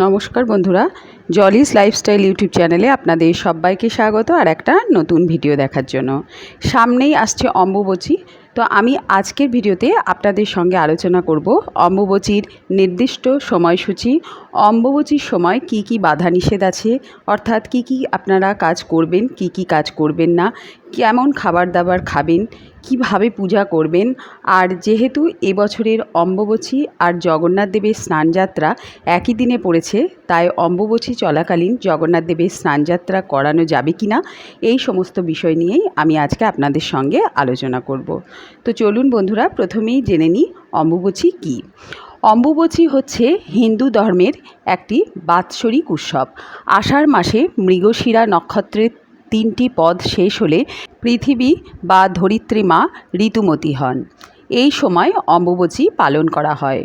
নমস্কার বন্ধুরা জলিস lifestyle YouTube চ্যানেলে আপনাদের সবাইকে স্বাগত আর একটা নতুন ভিডিও দেখার জন্য। সামনেই আসছে অম্বুবচী, তো আমি আজকের ভিডিওতে আপনাদের সঙ্গে আলোচনা করব অম্বুবচীর নির্দিষ্ট সময়সূচি, অম্বুবচীর সময় কি কি বাধা নিষেধ আছে, অর্থাৎ কি কি আপনারা কাজ করবেন, কি কি কাজ করবেন না কেমন খাবার দাবার খাবেন? কীভাবে পূজা করবেন? আর যেহেতু এবছরের অম্বুবচী আর জগন্নাথ দেবের স্নানযাত্রা একই দিনে পড়েছে, তাই অম্বুবচী চলাকালীন জগন্নাথ দেবের স্নানযাত্রা করানো যাবে কি না এই সমস্ত বিষয় নিয়েই আমি আজকে আপনাদের সঙ্গে আলোচনা করব। তো চলুন বন্ধুরা, প্রথমেই জেনে নিই অম্বুবচী কী। অম্বুবচী হচ্ছে হিন্দু ধর্মের একটি বাৎসরিক উৎসব। আষাঢ় মাসে মৃগশিরা নক্ষত্রের তিনটি পদ শেষ হলে পৃথিবী বা ধরিত্রী মা ঋতুমতী হন। এই সময় অম্বুবচী পালন করা হয়।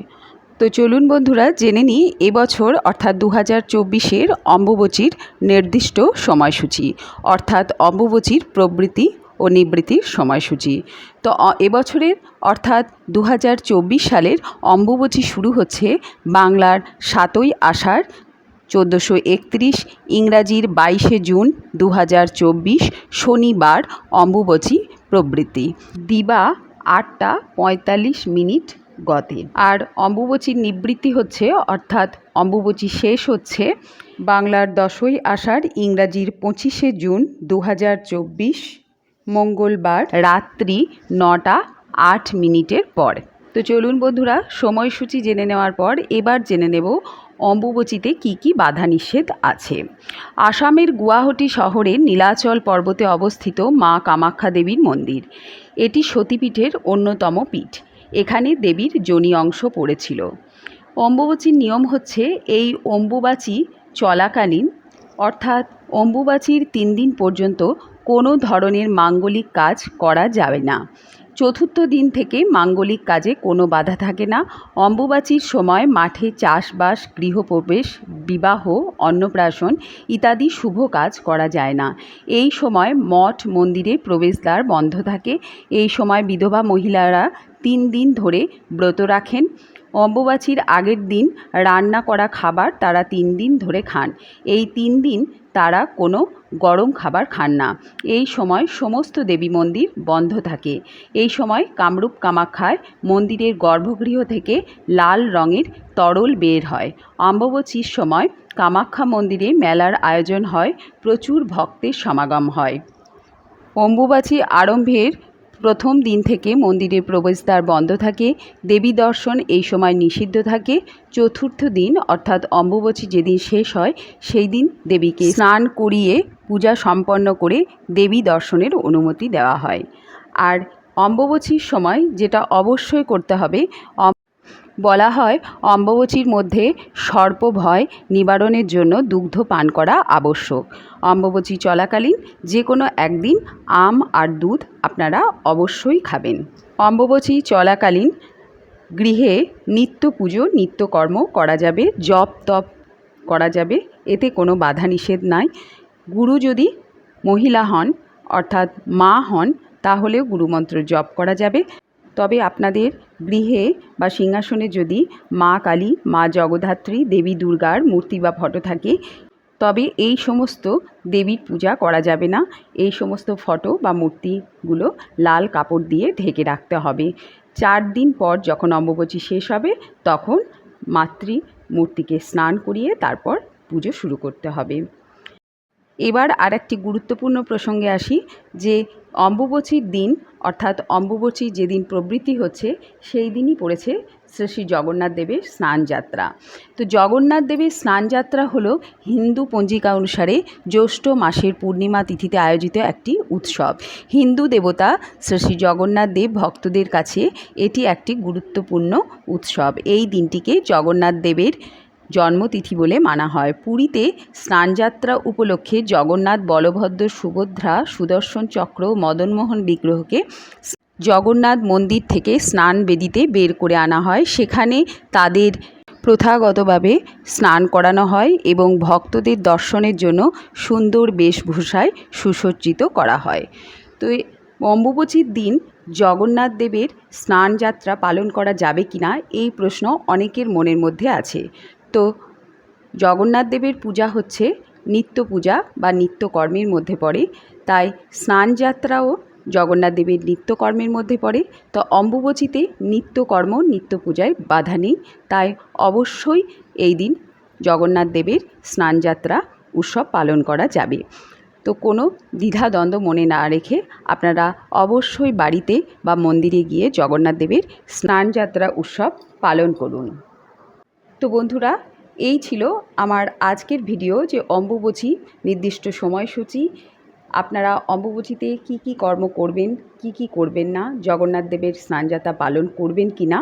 তো চলুন বন্ধুরা, জেনে নিই এবছর অর্থাৎ দু হাজার চব্বিশের অম্বুবচীর নির্দিষ্ট সময়সূচি, অর্থাৎ অম্বুবচীর প্রবৃত্তি ও নিবৃত্তির সময়সূচি। তো এবছরের অর্থাৎ দু হাজার চব্বিশ সালের অম্বুবচী শুরু হচ্ছে বাংলার সাতই আষাঢ় চোদ্দোশো একত্রিশ, ইংরাজির বাইশে জুন দু হাজার চব্বিশ, শনিবার অম্বুবচী প্রবৃত্তি দিবা আটটা পঁয়তাল্লিশ মিনিট গতে। আর অম্বুবচীর নিবৃত্তি হচ্ছে, অর্থাৎ অম্বুবচী শেষ হচ্ছে বাংলার দশই আষাঢ়, ইংরাজির পঁচিশে জুন দু হাজার চব্বিশ, মঙ্গলবার রাত্রি নটা আট মিনিটের পর। তো চলুন বন্ধুরা, সময়সূচি জেনে নেওয়ার পর এবার জেনে নেব অম্বুবচীতে কি কি বাধা নিষেধ আছে? আসামের গুয়াহাটি শহরে নীলাচল পর্বতে অবস্থিত মা কামাখ্যা দেবীর মন্দির। এটি সতীপীঠের অন্যতম পীঠ। এখানে দেবীর যোনি অংশ পড়েছিল। অম্বুবচীর নিয়ম হচ্ছে এই অম্বুবাচী চলাকালীন, অর্থাৎ অম্বুবাচীর তিন দিন পর্যন্ত কোনো ধরনের মাঙ্গলিক কাজ করা যাবে না। চতুর্থ দিন থেকে মাঙ্গলিক কাজে কোনো বাধা থাকে না। অম্বুবাচীর সময় মাঠে চাষবাস, গৃহপ্রবেশ, বিবাহ, অন্নপ্রাশন ইত্যাদি শুভ কাজ করা যায় না। এই সময় মঠ, মন্দিরে প্রবেশদ্বার বন্ধ থাকে। এই সময় বিধবা মহিলারা তিন দিন ধরে ব্রত রাখেন। অম্বুবাচীর আগের দিন রান্না করা খাবার তারা তিন দিন ধরে খান। এই তিন দিন তারা কোনো গরম খাবার খান না। এই সময় সমস্ত দেবী মন্দির বন্ধ থাকে। এই সময় কামরূপ কামাখ্যায় মন্দিরের গর্ভগৃহ থেকে লাল রঙের তরল বের হয়। অম্বুবাচীর সময় কামাখ্যা মন্দিরে মেলার আয়োজন হয়, প্রচুর ভক্তের সমাগম হয়। অম্বুবাচী আরম্ভের প্রথম দিন থেকে মন্দিরের প্রবেশদ্বার বন্ধ থাকে, দেবী দর্শন এই সময় নিষিদ্ধ থাকে। চতুর্থ দিন, অর্থাৎ অম্বুবচী যেদিন শেষ হয়, সেই দিন দেবীকে স্নান করিয়ে পূজা সম্পন্ন করে দেবী দর্শনের অনুমতি দেওয়া হয়। আর অম্বুবচীর সময় যেটা অবশ্যই করতে হবে বলা হয় অম্বুবাচীর মধ্যে সর্প ভয় নিবারণের জন্য দুগ্ধ পান করা আবশ্যক। অম্বুবাচী চলাকালীন যে কোনো একদিন আম আর দুধ আপনারা অবশ্যই খাবেন। অম্বুবাচী চলাকালীন গৃহে নিত্য পুজো নিত্যকর্ম করা যাবে, জপ তপ করা যাবে, এতে কোনো বাধা নিষেধ নাই। গুরু যদি মহিলা হন, অর্থাৎ মা হন, তাহলেও গুরুমন্ত্র জপ করা যাবে। তবে আপনাদের গৃহে বা সিংহাসনে যদি মা কালী, মা জগদ্ধাত্রী, দেবী দুর্গার মূর্তি বা ফটো থাকে, তবে এই সমস্ত দেবীর পূজা করা যাবে না। এই সমস্ত ফটো বা মূর্তিগুলো লাল কাপড় দিয়ে ঢেকে রাখতে হবে। চার দিন পর যখন অম্বুবাচী শেষ হবে, তখন মাতৃ মূর্তিকে স্নান করিয়ে তারপর পুজো শুরু করতে হবে। এবার আর একটি গুরুত্বপূর্ণ প্রসঙ্গে আসি যে, অম্বুবচীর দিন অর্থাৎ অম্বুবচী যেদিন প্রবৃত্তি হচ্ছে, সেই দিনই পড়েছে শ্রী শ্রী জগন্নাথ দেবের স্নানযাত্রা তো জগন্নাথ দেবের স্নানযাত্রা হলো হিন্দু পঞ্জিকা অনুসারে জ্যৈষ্ঠ মাসের পূর্ণিমা তিথিতে আয়োজিত একটি উৎসব। হিন্দু দেবতা শ্রী শ্রী জগন্নাথ দেব ভক্তদের কাছে এটি একটি গুরুত্বপূর্ণ উৎসব। এই দিনটিকে জগন্নাথ দেবের জন্মতিথি বলে মানা হয়। পুরীতে স্নানযাত্রা উপলক্ষে জগন্নাথ বলভদ্র সুভদ্রা, সুদর্শন চক্র, মদনমোহন বিগ্রহকে জগন্নাথ মন্দির থেকে স্নান বেদিতে বের করে আনা হয়। সেখানে তাদের প্রথাগতভাবে স্নান করানো হয় এবং ভক্তদের দর্শনের জন্য সুন্দর বেশভূষায় সুসজ্জিত করা হয়। তো অম্বুবচীর দিন জগন্নাথ দেবের স্নানযাত্রা পালন করা যাবে কি না এই প্রশ্ন অনেকের মনের মধ্যে আছে। তো জগন্নাথ দেবের পূজা হচ্ছে নিত্য পূজা বা নিত্যকর্মের মধ্যে পড়ে। তাই স্নানযাত্রাও জগন্নাথ দেবের নিত্যকর্মের মধ্যে পড়ে। তো অম্বুবচীতে নিত্যকর্ম নিত্য পূজায় বাধা নেই। তাই অবশ্যই এই দিন জগন্নাথ দেবের স্নানযাত্রা উৎসব পালন করা যাবে। তো কোনো দ্বিধাদ্বন্দ্ব মনে না রেখে আপনারা অবশ্যই বাড়িতে বা মন্দিরে গিয়ে জগন্নাথ দেবের স্নানযাত্রা উৎসব পালন করুন। তো বন্ধুরা, এই ছিল আমার আজকের ভিডিও যে অম্বুবচী নির্দিষ্ট সময়সূচি। আপনারা অম্বুবচীতে কি কি কর্ম করবেন, কি কি করবেন না, জগন্নাথ দেবের স্নানযাত্রা পালন করবেন কি না,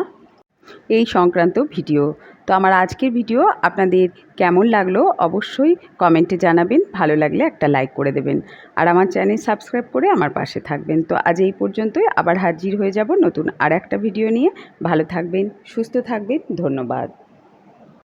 এই সংক্রান্ত ভিডিও। তো আমার আজকের ভিডিও আপনাদের কেমন লাগল অবশ্যই কমেন্টে জানাবেন, ভালো লাগলে একটা লাইক করে দেবেন। আর আমার চ্যানেল সাবস্ক্রাইব করে আমার পাশে থাকবেন। তো আজ এই পর্যন্তই, আবার হাজির হয়ে যাব নতুন আর একটা ভিডিও নিয়ে। ভালো থাকবেন, সুস্থ থাকবেন, ধন্যবাদ।